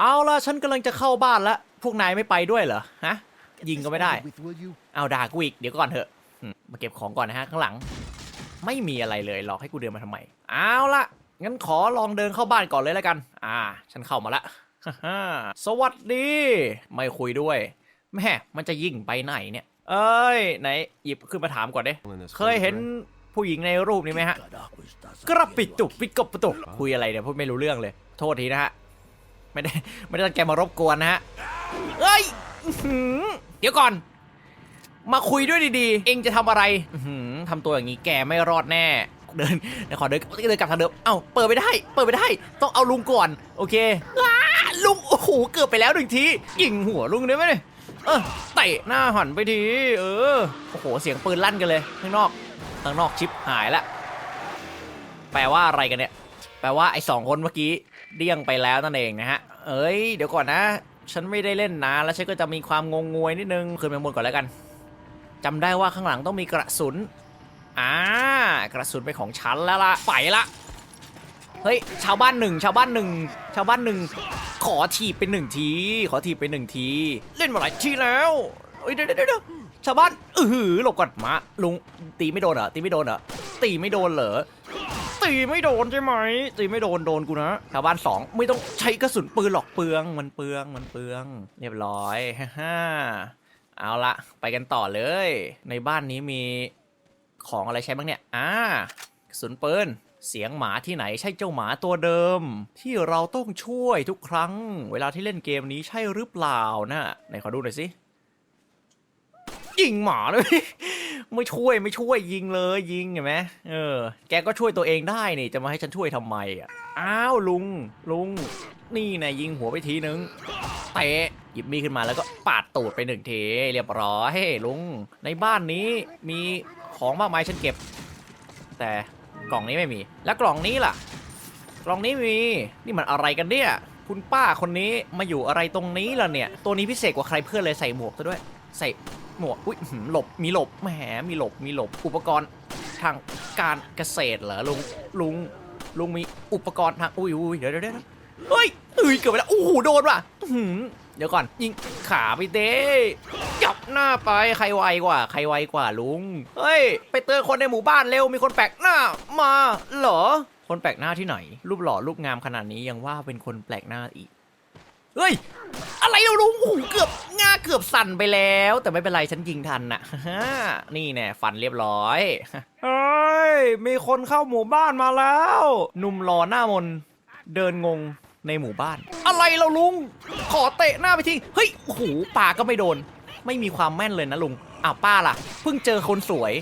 เอาละฉันกำลังจะเข้าบ้านแล้วพวกนายไม่ไปด้วยเหรอฮะยิงก็ไม่ได้ เอาด่ากูอีกเดี๋ยวก่อนเถอะอืมมาเก็บของก่อนนะฮะข้างหลัง ไม่มีอะไรเลยหรอกให้กูเดินมาทำไมเอาละงั้นขอลองเดินเข้าบ้านก่อนเลยแล้วกัน อ่า ฉันเข้ามาละ สวัสดี ไม่คุยด้วยแม่มันจะยิ่งไปไหนเนี่ย เอ้ยไหนหยิบขึ้นมาถามก่อนดิเคยเห็นผู้หญิงในรูปนี้ไหมฮะ กระปิดตุกปิดกบประตุกคุยอะไรเนี่ยพูดไม่รู้เรื่องเลย โทษทีนะฮะ ไม่ได้ไม่ได้ตั้งใจมารบกวนนะฮะเอ้ยเดี๋ยวก่อน มาคุยด้วยดีๆ เองจะทำอะไรอื้อหือทำตัวอย่างนี้แกไม่รอดแน่ เดินเดี๋ยวขอเดินเดินกลับทางเดิมเอ้าเปิดไม่ได้ เปิดไม่ได้ ต้องเอาลุงก่อน โอเคลุงโอ้โหเกือบไปแล้วหนึ่งทียิงหัวลุงได้ไหมเนี่ยเออเตะหน้าหันไปที เออโอ้โหเสียงปืนลั่นกันเลยข้างนอกข้างนอกชิปหายละแปลว่าอะไรกันเนี่ย แปลว่าไอ้สองคนเมื่อกี้ เดี้ยงไปแล้วนั่นเองนะฮะ เอ้ย เดี๋ยวก่อนนะ ฉันไม่ได้เล่นนานแล้วฉันก็จะมีความงงงวยนิดนึงขึ้นไปบนก่อนแล้วกันจำได้ว่าข้างหลังต้องมีกระสุน อ่า กระสุนเป็นของฉันแล้วล่ะไปละเฮ้ยชาวบ้านหนึ่งชาวบ้านหนึ่งชาวบ้านหนึ่งขอถีบไปหนึ่งที ขอถีบไปหนึ่งที เล่นมาหลายทีแล้วเฮ้ยเดี๋ยวเดี๋ยวเดี๋ยวชาวบ้านเออหือหลบก่อนมาลุงตีไม่โดนเหรอตีไม่โดนเหรอตีไม่โดนเหรอ ตีไม่โดนใช่ไหมตีไม่โดนโดนกูนะชาวบ้านสองไม่ต้องใช้กระสุนปืนหรอกเปลืองมันเปลืองมันเปลือง เรียบร้อยฮ่าเอาละไปกันต่อเลย ในบ้านนี้มีของอะไรใช้บ้างเนี่ยอ่ากระสุนปืนเสียงหมาที่ไหนใช่เจ้าหมาตัวเดิม ที่เราต้องช่วยทุกครั้ง เวลาที่เล่นเกมนี้ใช่หรือเปล่านะไหนขอดูหน่อยสิยิงหมาเลย ไม่ช่วยไม่ช่วยยิงเลยยิงเห็นไหมเออ แกก็ช่วยตัวเองได้นี่จะมาให้ฉันช่วยทำไมอะอ้าวลุงลุง นี่นะยิงหัวไปทีนึงเตะหยิบมีขึ้นมาแล้วก็ปาดตูดไปหนึ่งทีเรียบร้อยลุง ในบ้านนี้มีของมากมายฉันเก็บ แต่กล่องนี้ไม่มี แล้วกล่องนี้ล่ะ กล่องนี้มีนี่มันอะไรกันเนี่ยคุณป้าคนนี้มาอยู่อะไรตรงนี้ล่ะเนี่ย ตัวนี้พิเศษกว่าใครเพื่อนเลยใส่หมวกซะด้วย ใส่ หมวกอุ้ยหลบมีหลบแหมมีหลบมีหลบอุปกรณ์ทางการเกษตรเหรอลุงลุงลุงมีอุปกรณ์ทางอุ้ยอุ้ยเดี๋ยวเดี๋ยวเฮ้ยเอ้ยเกือบไปแล้วโอ้โหโดนว่ะเดี๋ยวก่อนยิงขาไปเด้จับหน้าไปใครไวกว่า ใครไวกว่าลุงเฮ้ยไปเตือนคนในหมู่บ้านเร็วมีคนแปลกหน้า มาเหรอคนแปลกหน้าที่ไหน รูปหล่อรูปงามขนาดนี้ยังว่าเป็นคนแปลกหน้าอีก เฮ้ย อะไรเราลุงโอ้โหเกือบง่าเกือบสั่นไปแล้ว แต่ไม่เป็นไรฉันยิงทันนะฮ่านี่แน่ฟันเรียบร้อยเฮ้ย มีคนเข้าหมู่บ้านมาแล้วหนุ่มหล่อหน้ามนเดินงงในหมู่บ้าน อะไรเราลุง ขอเตะหน้าไปทีเฮ้ยโอ้โหป่าก็ไม่โดน ไม่มีความแม่นเลยนะลุงอ้าวป้าล่ะ เพิ่งเจอคนสวย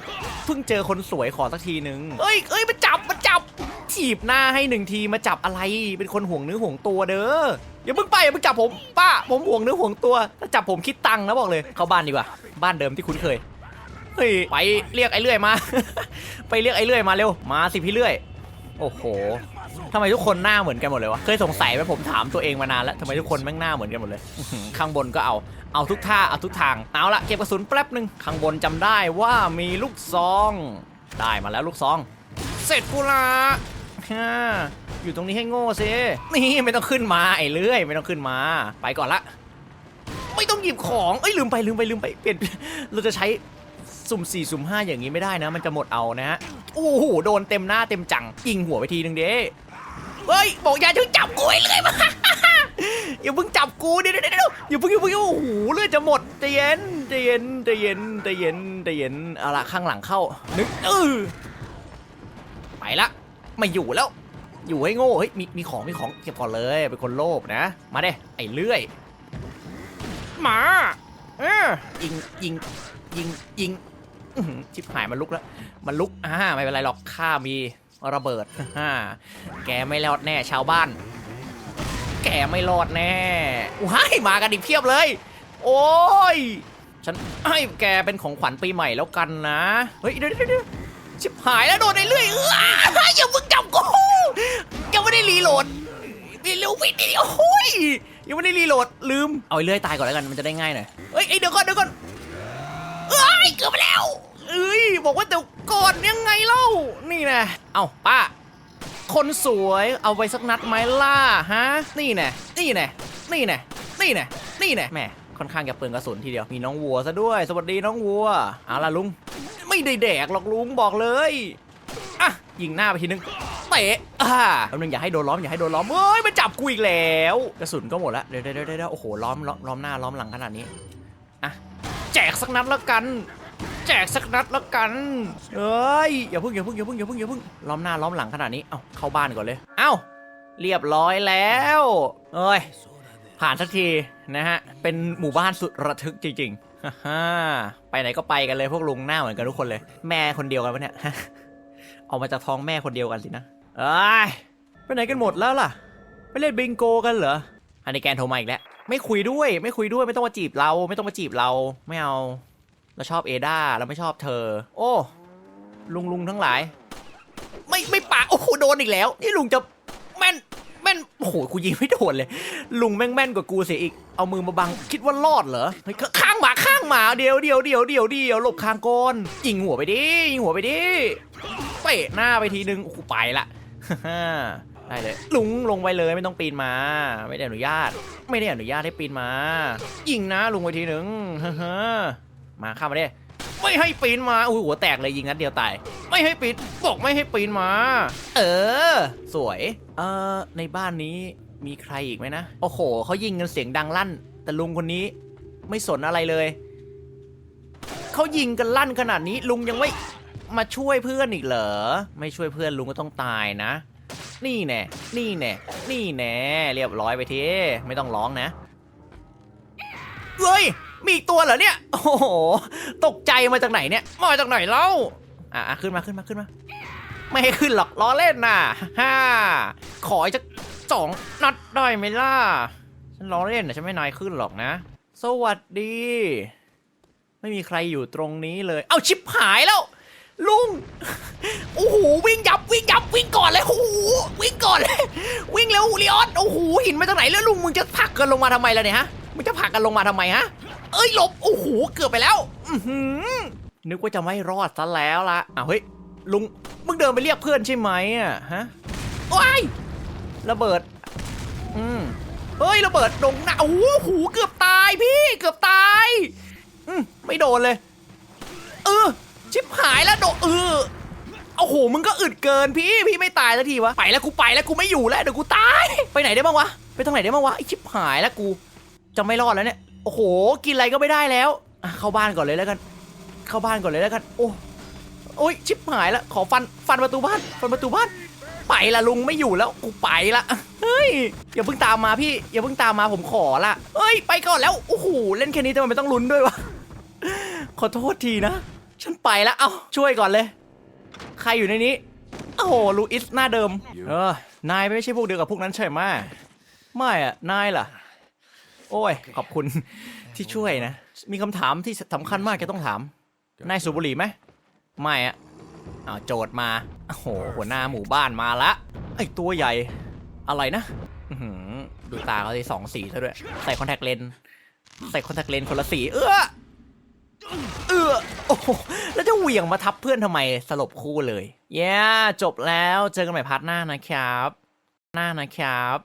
เพิ่งเจอคนสวยขอสักทีนึงเอ้ยเอ้ยมันจับมันจับ ถีบหน้าให้หนึ่งทีมาจับอะไร เป็นคนห่วงเนื้อห่วงตัวเด้อ อย่าเพิ่งไปอย่าเพิ่งจับผมป้า ผมห่วงเนื้อห่วงตัว ถ้าจับผมคิดตังค์นะบอกเลย เข้าบ้านดีกว่า บ้านเดิมที่คุ้นเคย เฮ้ย ไปเรียกไอ้เลื่อยมา ไปเรียกไอ้เลื่อยมาเร็ว มาสิพี่เลื่อย โอ้โหทำไมทุกคนหน้าเหมือนกันหมดเลยวะ เคยสงสัยไหมผมถามตัวเองมานานแล้วทำไมทุกคนแม่งหน้าเหมือนกันหมดเลย ข้างบนก็เอา เอาทุกท่า เอาทุกทาง เอาละเก็บกระสุนแป๊บหนึ่งข้างบนจำได้ว่ามีลูกซอง ได้มาแล้วลูกซอง เสร็จกูละ ฮ่าอยู่ตรงนี้ให้โง่สินี่ไม่ต้องขึ้นมาไอ้เลื่อยไม่ต้องขึ้นมา ไปก่อนละ ไม่ต้องหยิบของเอ้ยลืมไปลืมไปลืมไปเปลี่ยนเราจะใช้สุ่มสี่สุ่มห้าอย่างนี้ไม่ได้นะ มันจะหมดเอานะฮะโอ้โหโดนเต็มหน้าเต็มจังยิงหัวไปทีนึงเด้เฮ้ยบอกอย่าเพิ่งจับกูเลยมาอย่าเพิ่งจับกูเดี๋ยวเดี๋ยวเดี๋ยวอย่าเพิ่งอย่าเพิ่งโอ้โหเลือดจะหมดใจเย็นใจเย็นใจเย็นใจเย็นใจเย็นเอาละข้างหลังเข้านึกเออไปละ ไม่อยู่แล้ว อยู่ให้โง่เฮ้ยมีมีของมีของเก็บก่อนเลยเป็นคนโลภนะ มาเด้ไอ้เลื่อยหมาเออยิงยิงยิงยิงชิบหายมันลุกแล้ว มันลุกอ่าไม่เป็นไรหรอกข้ามีระเบิดฮ่าแกไม่รอดแน่ชาวบ้าน แกไม่รอดแน่ว้ายมากันอีกเพียบเลย โอ้ย ฉันให้แกเป็นของขวัญปีใหม่แล้วกันนะ เฮ้ยเดี๋ยวเดี๋ยวเดี๋ยว ชิบหายแล้วโดนไอ้เรื่อยเอออย่าเพิ่งจับกูยังไม่ได้รีโหลดรีโหลดวิ่งดิโอ้ยยังไม่ได้รีโหลดลืมเอาไอ้เลื่อยตายก่อนแล้วกันมันจะได้ง่ายหน่อยเฮ้ยเอ้ยเดี๋ยวก่อนเดี๋ยวก่อนเอ้ยเกือบไปแล้วเอ้ยบอกว่าเดี๋ยวก่อนยังไงเล่านี่นะเอ้าป้า คนสวยเอาไปสักนัดไหมล่ะฮะนี่แน่นี่แน่นี่แน่นี่แน่นี่แน่แหม่ค่อนข้างจะเปลืองกระสุนทีเดียวมีน้องวัวซะด้วย สวัสดีน้องวัวเอาล่ะลุง ไม่ได้แดกหรอกลุงบอกเลยอะยิงหน้าไปทีนึงเตะอ่าแป๊บนึงอย่าให้โดนล้อมอย่าให้โดนล้อมเฮ้ยมันจับกูอีกแล้วกระสุนก็หมดแล้วเดี๋ยวเดี๋ยวเดี๋ยวโอ้โหล้อมล้อมล้อมหน้าล้อมหลังขนาดนี้อะแจกสักนัดแล้วกัน แจกสักนัดแล้วกันเอ้ยอย่าเพิ่งอย่าเพิ่งอย่าเพิ่งอย่าเพิ่งอย่าเพิ่งล้อมหน้าล้อมหลังขนาดนี้เอ้าเข้าบ้านก่อนเลยเอ้าเรียบร้อยแล้วเอ้ยผ่านสักทีนะฮะเป็นหมู่บ้านสุดระทึกจริงๆ ฮ่าไปไหนก็ไปกันเลยพวกลุงหน้าเหมือนกันทุกคนเลย แม่คนเดียวกันปะเนี่ย ออกมาจากท้องแม่คนเดียวกันสินะเอ้ยไปไหนกันหมดแล้วล่ะ ไปเล่นบิงโกกันเหรอฮันนี่แกนโทรมาอีกแล้วไม่คุยด้วย ไม่คุยด้วยไม่ต้องมาจีบเรา ไม่ต้องมาจีบเราไม่เอา เราชอบเอดาเราไม่ชอบเธอ โอ้ลุงลุงทั้งหลาย ไม่ไม่ปากโอ้โหโดนอีกแล้ว นี่ลุงจะแม่นแม่นโอ้โหกูยิงไม่โดนเลย ลุงแม่งแม่นกว่ากูเสียอีก เอามือมาบังคิดว่ารอดเหรอเฮ้ยข้างหมาข้าง หมาเดียวเดียวเดียวเดียวเดียวหลบคางโกนยิงหัวไปดิยิงหัวไปดิเตะหน้าไปทีนึงโอ้โหไปละได้เลยลุงลงไปเลยไม่ต้องปีนมา ไม่ได้อนุญาต ไม่ได้อนุญาตให้ปีนมายิงนะลุงไปทีนึงมาข้ามมาดิไม่ให้ปีนมาอุ้ยหัวแตกเลยยิงนัดเดียวตายไม่ให้ปีนบอกไม่ให้ปีนมา เออ สวยเออในบ้านนี้มีใครอีกไหมนะ โอ้โหเขายิงกันเสียงดังลั่น แต่ลุงคนนี้ไม่สนอะไรเลย เขายิงกันลั่นขนาดนี้ลุงยังไม่มาช่วยเพื่อนอีกเหรอ ไม่ช่วยเพื่อนลุงก็ต้องตายนะ นี่แน่ นี่แน่ นี่แน่ เรียบร้อยไปที ไม่ต้องร้องนะ เฮ้ย มีอีกตัวเหรอเนี่ย โอ้โห ตกใจมาจากไหนเนี่ย มาจากไหนเล่า อะขึ้นมาขึ้นมาขึ้นมา ไม่ให้ขึ้นหรอกล้อเล่นน่ะฮ่า ขออีกจะสองนัดได้ไหมล่ะ ฉันล้อเล่นนะฉันไม่นายขึ้นหรอกนะ สวัสดี ไม่มีใครอยู่ตรงนี้เลย เอาชิปหายแล้ว ลุง โอ้โหวิ่งยับวิ่งยับวิ่งก่อนเลยโอ้โหวิ่งก่อนเลย วิ่งเร็วลีออนโอ้โหหินมาจากไหนแล้วลุงมึงจะผลักกันลงมาทำไมล่ะเนี่ยฮะมึงจะผลักกันลงมาทำไมฮะ เอ้ยหลบโอ้โหเกือบไปแล้ว อืนึกว่าจะไม่รอดซะแล้วละอ้าวเฮ้ยลุงมึงเดินไปเรียกเพื่อนใช่ไหมอะฮะว้ยระเบิด อืมเฮ้ยระเบิดตรงหน้าโอ้โหเกือบตายพี่ เกือบตาย ไม่โดนเลย เออ ชิบหายแล้วโดนเออโอ้โห มึงก็อึดเกินพี่ พี่ไม่ตายสักทีวะ ไปแล้วกูไปแล้วกูไม่อยู่แล้วเดี๋ยวกูตาย ไปไหนได้บ้างวะ ไปตรงไหนได้บ้างวะไอชิบหายแล้วกู จะไม่รอดแล้วเนี่ย โอ้โห กินอะไรก็ไม่ได้แล้ว เข้าบ้านก่อนเลยแล้วกัน เข้าบ้านก่อนเลยแล้วกัน โอ้โอ้ยชิบหายแล้ว ขอฟัน ฟันประตูบ้าน ฟันประตูบ้าน ไปละลุงไม่อยู่แล้ว กูไปละ เฮ้ย อย่าเพิ่งตามมาพี่ อย่าเพิ่งตามมาผมขอละ เฮ้ย ไปก่อนแล้ว โอ้โห เล่นแค่นี้ทำไมไม่ต้องลุ้นด้วยวะ ขอโทษทีนะ ฉันไปละเอ้าช่วยก่อนเลย ใครอยู่ในนี้ โอ้โหลูอิสหน้าเดิม เออ นายไม่ใช่พวกเดียวกับพวกนั้นใช่ไหมไม่อะนายล่ะ โอ้ย ขอบคุณที่ช่วยนะ มีคำถามที่สำคัญมากจะต้องถาม นายสูบบุหรี่ไหม ไม่อะเอาโจทย์มา โอ้โห หัวหน้าหมู่บ้านมาละ ไอตัวใหญ่ อะไรนะอื้อหือดูตาเขาสิสองสีซะด้วย ใส่คอนแทคเลนส์ ใส่คอนแทคเลนส์คนละสี เออ เออโอ้แล้วจะเหวี่ยงมาทับเพื่อนทำไมสลบคู่เลย เย้จบแล้วเจอกันใหม่พาร์ทหน้านะครับ หน้านะครับ